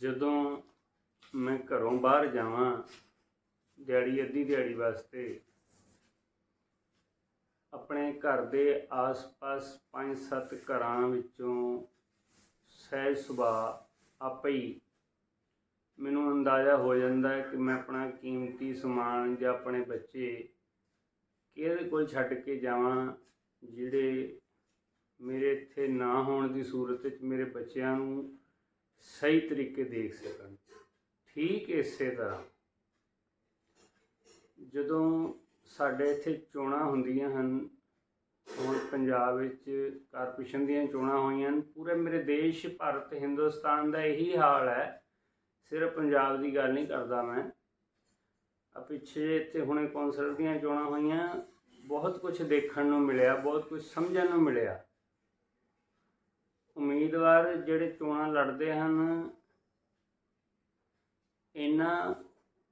ਜਦੋਂ ਮੈਂ ਘਰੋਂ ਬਾਹਰ ਜਾਵਾਂ ਦਿਹਾੜੀ ਅੱਧੀ ਦਿਹਾੜੀ ਵਾਸਤੇ ਆਪਣੇ ਘਰ ਦੇ ਆਸ-ਪਾਸ 5-7 ਘਰਾਂ ਵਿੱਚੋਂ ਸਹਿਜ ਸੁਭਾਅ ਆਪੇ ਹੀ ਮੈਨੂੰ ਅੰਦਾਜ਼ਾ ਹੋ ਜਾਂਦਾ ਹੈ ਕਿ ਮੈਂ ਆਪਣਾ ਕੀਮਤੀ ਸਮਾਨ ਜਾਂ ਆਪਣੇ ਬੱਚੇ ਕਿਹਦੇ ਕੋਲ ਛੱਡ ਕੇ ਜਾਵਾਂ, ਜਿਹੜੇ ਮੇਰੇ ਇੱਥੇ ਨਾ ਹੋਣ ਦੀ ਸੂਰਤ ਵਿੱਚ ਮੇਰੇ ਬੱਚਿਆਂ ਨੂੰ ਸਹੀ ਤਰੀਕੇ ਦੇਖ ਸਕਣ। ਠੀਕ ਇਸੇ ਤਰ੍ਹਾਂ। ਜਦੋਂ ਸਾਡੇ ਇੱਥੇ ਚੋਣਾਂ ਹੁੰਦੀਆਂ ਹਨ, ਹੁਣ ਪੰਜਾਬ ਵਿੱਚ ਕਾਰਪੋਰੇਸ਼ਨ ਦੀਆਂ ਚੋਣਾਂ ਹੋਈਆਂ ਹਨ, ਪੂਰੇ ਮੇਰੇ ਦੇਸ਼, ਭਾਰਤ, ਹਿੰਦੁਸਤਾਨ ਦਾ ਇਹੀ ਹਾਲ ਹੈ। ਸਿਰਫ ਪੰਜਾਬ ਦੀ ਗੱਲ ਨਹੀਂ ਕਰਦਾ ਮੈਂ। ਆ ਪਿੱਛੇ ਇੱਥੇ ਹੁਣੇ ਕੌਂਸਲ ਦੀਆਂ ਚੋਣਾਂ ਹੋਈਆਂ, ਬਹੁਤ ਕੁਝ ਦੇਖਣ ਨੂੰ ਮਿਲਿਆ, ਬਹੁਤ ਕੁਝ ਸਮਝਣ ਨੂੰ ਮਿਲਿਆ। ਉਮੀਦਵਾਰ ਜਿਹੜੇ ਚੋਣਾਂ ਲੜਦੇ ਹਨ, ਇਹਨਾਂ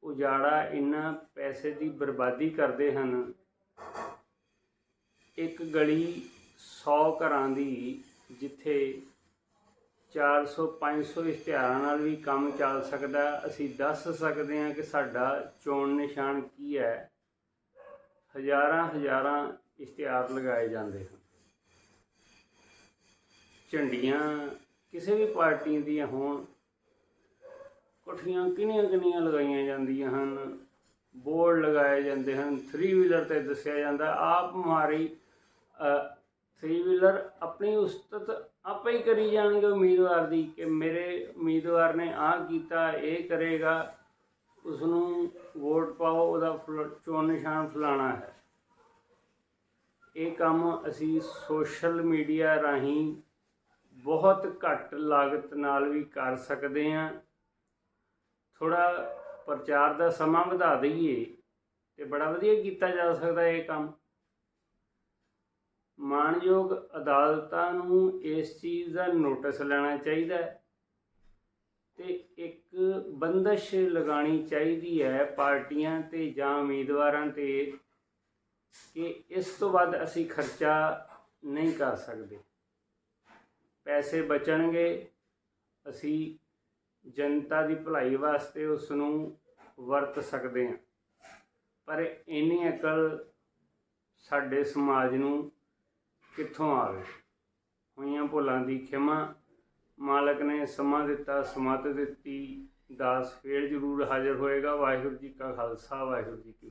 ਉਜਾੜਾ, ਇਹਨਾਂ ਪੈਸੇ ਦੀ ਬਰਬਾਦੀ ਕਰਦੇ ਹਨ। ਇੱਕ ਗਲੀ 100 ਘਰਾਂ ਦੀ, ਜਿੱਥੇ 400 500 ਇਸ਼ਤਿਹਾਰਾਂ ਨਾਲ ਵੀ ਕੰਮ ਚੱਲ ਸਕਦਾ, ਅਸੀਂ ਦੱਸ ਸਕਦੇ ਹਾਂ ਕਿ ਸਾਡਾ ਚੋਣ ਨਿਸ਼ਾਨ ਕੀ ਹੈ। ਹਜ਼ਾਰਾਂ ਹਜ਼ਾਰਾਂ ਇਸ਼ਤਿਹਾਰ ਲਗਾਏ ਜਾਂਦੇ ਹਨ। ਝੰਡੀਆਂ ਕਿਸੇ ਵੀ ਪਾਰਟੀ ਦੀਆਂ ਹੋਣ, ਕੋਠੀਆਂ ਕਿੰਨੀਆਂ ਕਿੰਨੀਆਂ ਲਗਾਈਆਂ ਜਾਂਦੀਆਂ ਹਨ, ਬੋਰਡ ਲਗਾਏ ਜਾਂਦੇ ਹਨ 3 ਵੀਲਰ ਤੇ ਦੱਸਿਆ ਜਾਂਦਾ, ਆਪ ਮਾਰੀ 3 ਵੀਲਰ ਆਪਣੀ ਉਸਤਤ ਆਪੇ ਹੀ ਕਰੀ ਜਾਣਗੇ ਉਮੀਦਵਾਰ ਦੀ ਕਿ ਮੇਰੇ ਉਮੀਦਵਾਰ ਨੇ ਆਹ ਕੀਤਾ, ਇਹ ਕਰੇਗਾ ਉਸ ਨੂੰ ਵੋਟ ਪਾਓ, ਉਹਦਾ ਫਲ- ਚੋਣ ਨਿਸ਼ਾਨ ਫਲਾਣਾ ਹੈ। ਇਹ ਕੰਮ ਅਸੀਂ ਸੋਸ਼ਲ ਮੀਡੀਆ ਰਾਹੀਂ ਬਹੁਤ ਘੱਟ ਲਾਗਤ ਨਾਲ ਵੀ ਕਰ ਸਕਦੇ ਹਾਂ। ਥੋੜਾ ਪ੍ਰਚਾਰ ਦਾ ਸਮਾਂ ਵਧਾ ਦਈਏ ਤੇ ਬੜਾ ਵਧੀਆ ਕੀਤਾ ਜਾ ਸਕਦਾ ਇਹ ਕੰਮ। ਮਾਣਯੋਗ ਅਦਾਲਤਾਂ ਨੂੰ ਇਸ ਚੀਜ਼ ਦਾ ਨੋਟਿਸ ਲੈਣਾ ਚਾਹੀਦਾ ਹੈ ਤੇ ਇੱਕ ਬੰਦਸ਼ ਲਗਾਣੀ ਚਾਹੀਦੀ ਹੈ ਪਾਰਟੀਆਂ ਤੇ ਜਾਂ ਉਮੀਦਵਾਰਾਂ ਤੇ ਕਿ ਇਸ ਤੋਂ ਵੱਧ ਅਸੀਂ ਖਰਚਾ ਨਹੀਂ ਕਰ ਸਕਦੇ। ਪੈਸੇ ਬਚਣਗੇ, ਅਸੀਂ ਜਨਤਾ ਦੀ ਭਲਾਈ ਵਾਸਤੇ ਉਸ ਨੂੰ ਵਰਤ ਸਕਦੇ ਹਾਂ। ਪਰ ਇੰਨੀ ਅਕਲ ਸਾਡੇ ਸਮਾਜ ਨੂੰ ਕਿੱਥੋਂ ਆਵੇ? ਹੋਈਆਂ ਭੁੱਲਾਂ ਦੀ ਖਿਮਾ, ਮਾਲਕ ਨੇ ਸਮਾਂ ਦਿੱਤਾ, ਸਮਤ ਦਿੱਤੀ, ਦਾਸ ਫੇਰ ਜ਼ਰੂਰ ਹਾਜ਼ਰ ਹੋਏਗਾ। ਵਾਹਿਗੁਰੂ ਜੀ ਕਾ ਖਾਲਸਾ, ਵਾਹਿਗੁਰੂ ਜੀ ਕੀ